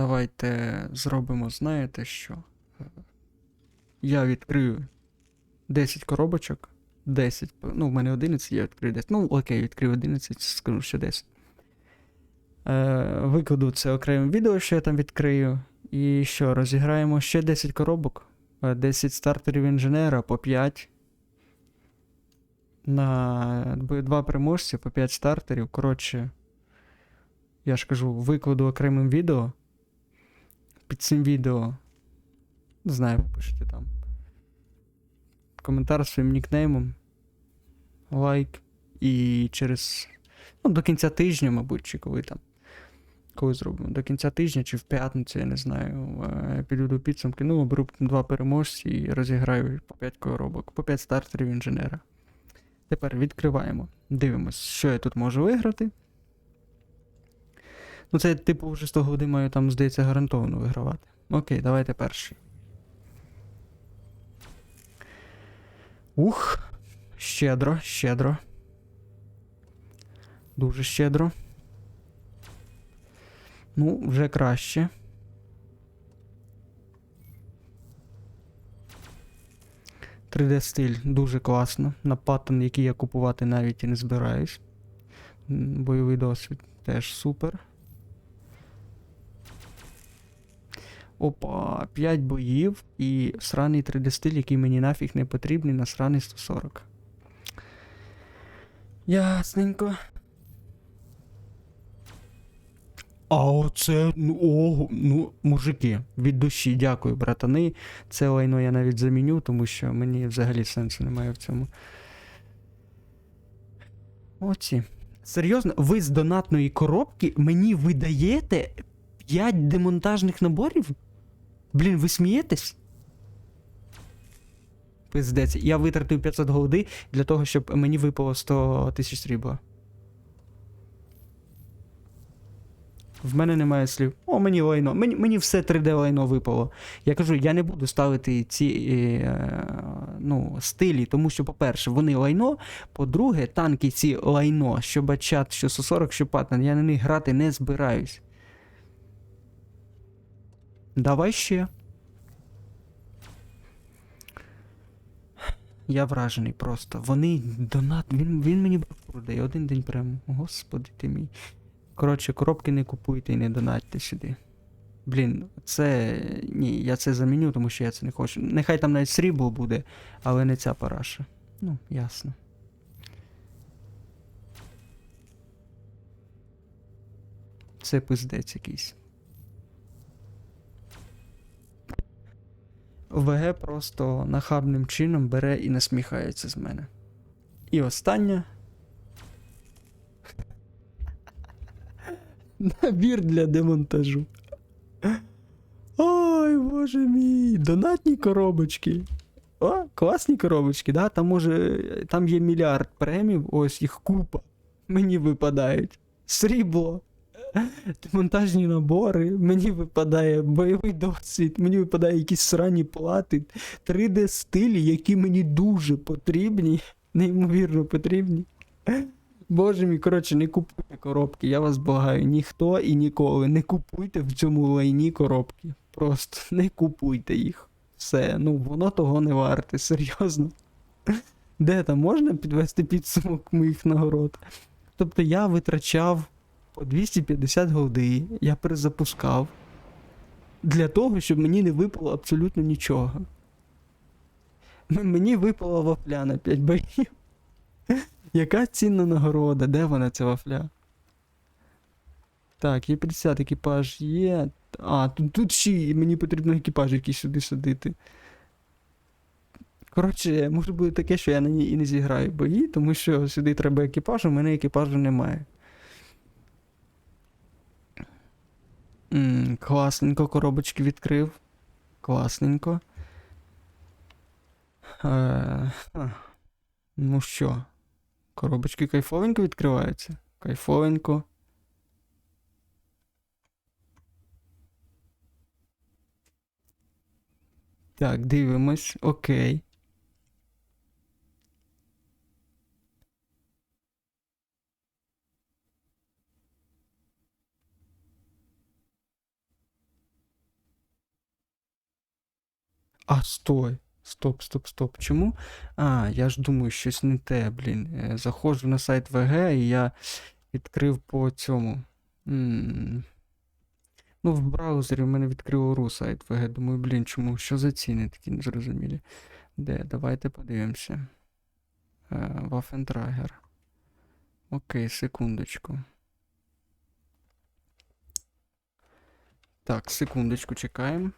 Давайте зробимо, знаєте що? Е, Я відкрию 10 коробочок. 10. Ну, в мене 11, я відкрию 10. Ну, окей, відкрию 11, скажу, що 10. Е, викладу це окремим відео, що я там відкрию. І що, розіграємо ще 10 коробок. Е, 10 стартерів інженера по 5. На два переможці по 5 стартерів. Коротше, я ж кажу, викладу окремим відео. Під цим відео. Не знаю, пишете там. Коментар своїм нікнеймом. Лайк. І через. Ну, до кінця тижня, мабуть, чи коли там. Коли зробимо? До кінця тижня чи в п'ятницю, я не знаю. е, Підведу підсумки. Ну, оберу два переможці і розіграю по 5 коробок, по 5 стартерів інженера. Тепер відкриваємо. Дивимось, що я тут можу виграти. Ну, це, типу, вже з того годи маю там, здається, гарантовано вигравати. Окей, давайте перший. Ух. Щедро, щедро. Дуже щедро. Ну, вже краще. — 3D стиль дуже класно. На паттон, який я купувати навіть і не збираюсь. Бойовий досвід теж супер. Опа, 5 боїв і сраний 3D стиль, який мені нафіг не потрібний на сраний 140. Ясненько. А оце, ну, ого, ну, мужики, від душі, дякую, братани. Це лайно я навіть заміню, тому що мені взагалі сенсу немає в цьому. Оці. Серйозно, ви з донатної коробки мені видаєте 5 демонтажних наборів? Блін, ви смієтесь? Пиздець, я витратив 500 голди для того, щоб мені випало 100 тисяч срібла. В мене немає слів. О, мені лайно. Мені, мені все 3D лайно випало. Я кажу, я не буду ставити ці е, ну, стилі, тому що, по-перше, вони лайно. По-друге, танки ці лайно, що бачат, що 140, що патнан, я на них грати не збираюсь. Давай ще. Я вражений просто. Вони донат. Він, він мені брошуру дає один день прямо. Господи ти мій. Коротше, коробки не купуйте і не донатьте сюди. Блін, це. Ні, я це заміню, тому що я це не хочу. Нехай там навіть срібло буде, але не ця параша. Ну, ясно. Це пиздець якийсь. ВГ просто нахабним чином бере і насміхається з мене. І остання. Набір для демонтажу. Ой, боже мій, донатні коробочки. О, класні коробочки, да? Там може. Там є мільярд премів, ось їх купа. Мені випадають. Срібло. Демонтажні набори, мені випадає бойовий досвід, мені випадає якісь срані плати, 3D стилі, які мені дуже потрібні, неймовірно потрібні. Боже мій, коротше, не купуйте коробки, я вас благаю, ніхто і ніколи не купуйте в цьому лайні коробки. Просто не купуйте їх. Все, ну воно того не варте, серйозно. Де там можна підвести підсумок моїх нагород? Тобто я витрачав по 250 голди, я перезапускав. Для того, щоб мені не випало абсолютно нічого. Мені випала вафля на 5 боїв. Яка цінна нагорода? Де вона ця вафля? Так, є 50 екіпаж є. А, тут, тут ще мені потрібно екіпаж якийсь сюди садити. Коротше, може бути таке, що я на ній і не зіграю бої, тому що сюди треба екіпаж, у мене екіпажу немає. М, класненько, коробочки відкрив. Класненько. Е, ну що, коробочки кайфовенько відкриваються? Кайфовенько. Так, дивимось. Окей. А, стой. Стоп, стоп, стоп. Чому? А, я ж думаю, щось не те, блін. Е, Заходжу на сайт ВГ і я відкрив по цьому. М, Ну, в браузері в мене відкрив РУ сайт ВГ. Думаю, блін, чому? Що за ціни такі незрозумілі? Де? Давайте подивимося. Waffentrager. Окей, секундочку. Так, секундочку, чекаємо.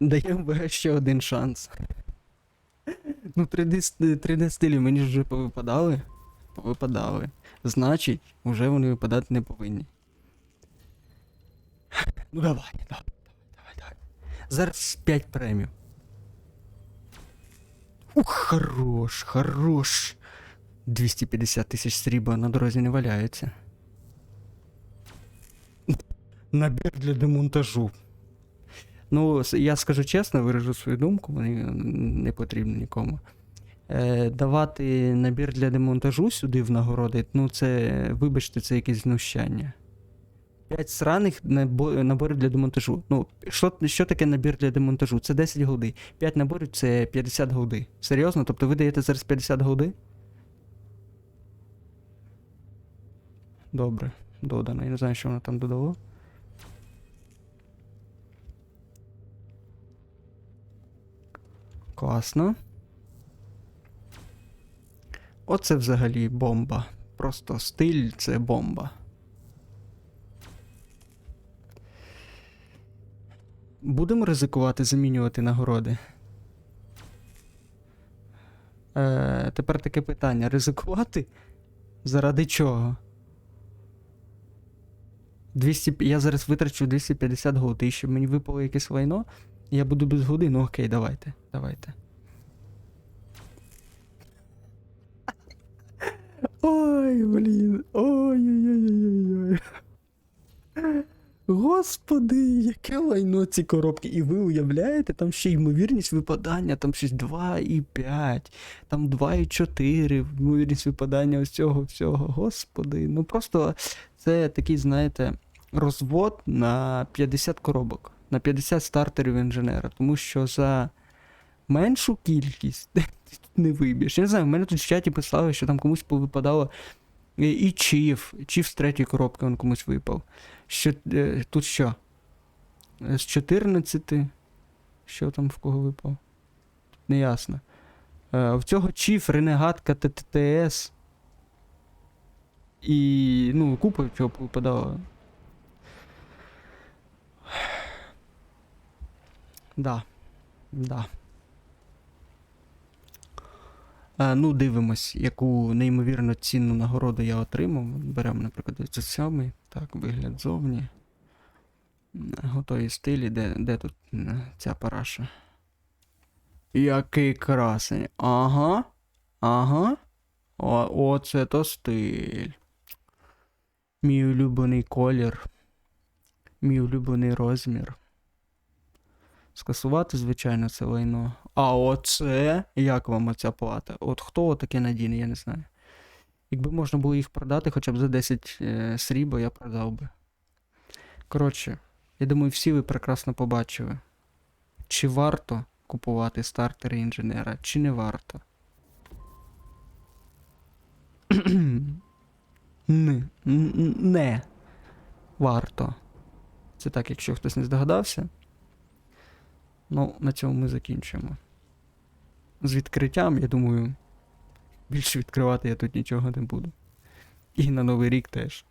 Даємо ще один шанс. Ну, 3D, 3D стилі мені ж вже повипадали. Повипадали. Значить, вже вони випадати не повинні. Ну давай, давай, давай, давай. Зараз 5 премів. Ух, хорош, хорош. 250 тисяч срібла на дорозі не валяється. Набір для демонтажу. Ну, я скажу чесно, виражу свою думку, мені не потрібно нікому. Е, давати набір для демонтажу сюди в нагороди, ну це, вибачте, це якесь знущання. 5 сраних наборів для демонтажу. Ну, що, що таке набір для демонтажу? Це 10 голди. 5 наборів це 50 голди. Серйозно? Тобто ви даєте зараз 50 голди? Добре, додано. Я не знаю, що воно там додало. Класно. Оце взагалі бомба. Просто стиль це бомба. Будемо ризикувати замінювати нагороди. Е, тепер таке питання: ризикувати? Заради чого? 200, я зараз витрачу 250 голди, щоб мені випало якесь лайно. Я буду без голди, ну окей, давайте. Давайте. Ой, блін. Ой-ой-ой-ой-ой. Господи, яке лайно ці коробки. І ви уявляєте, там ще ймовірність випадання, там щось 2,5, там 2,4, ймовірність випадання ось цього всього. Господи, ну просто це такий, знаєте, розвод на 50 коробок, на 50 стартерів інженера, тому що за меншу кількість тут не виб'єш. Я не знаю, в мене тут в чаті писали, що там комусь повипадало і- і Чіф, Чіф з третьої коробки він комусь випав. Що, е, тут що? Е, З 14. Що там в кого випав? Неясно. Е, в цього Чіф, Ренегатка, ТТТС. І. ну, купа чого випадало. Да. Да. А, ну, дивимось, яку неймовірно цінну нагороду я отримав. Беремо, наприклад, 37 Так, вигляд зовні. Готові стилі, де, де тут ця параша? Який красень. Ага. Ага. О, оце то стиль. Мій улюблений колір. Мій улюблений розмір. Скасувати, звичайно, це лайно. А оце? Як вам оця плата? От хто таке надійне, я не знаю. Якби можна було їх продати хоча б за 10 е, срібла, я продав би. Коротше, я думаю, всі ви прекрасно побачили. Чи варто купувати стартери інженера, чи не варто. Не, не варто. Це так, якщо хтось не здогадався. Ну, на цьому ми закінчимо. З відкриттям, я думаю, більше відкривати я тут нічого не буду. І на Новий рік теж.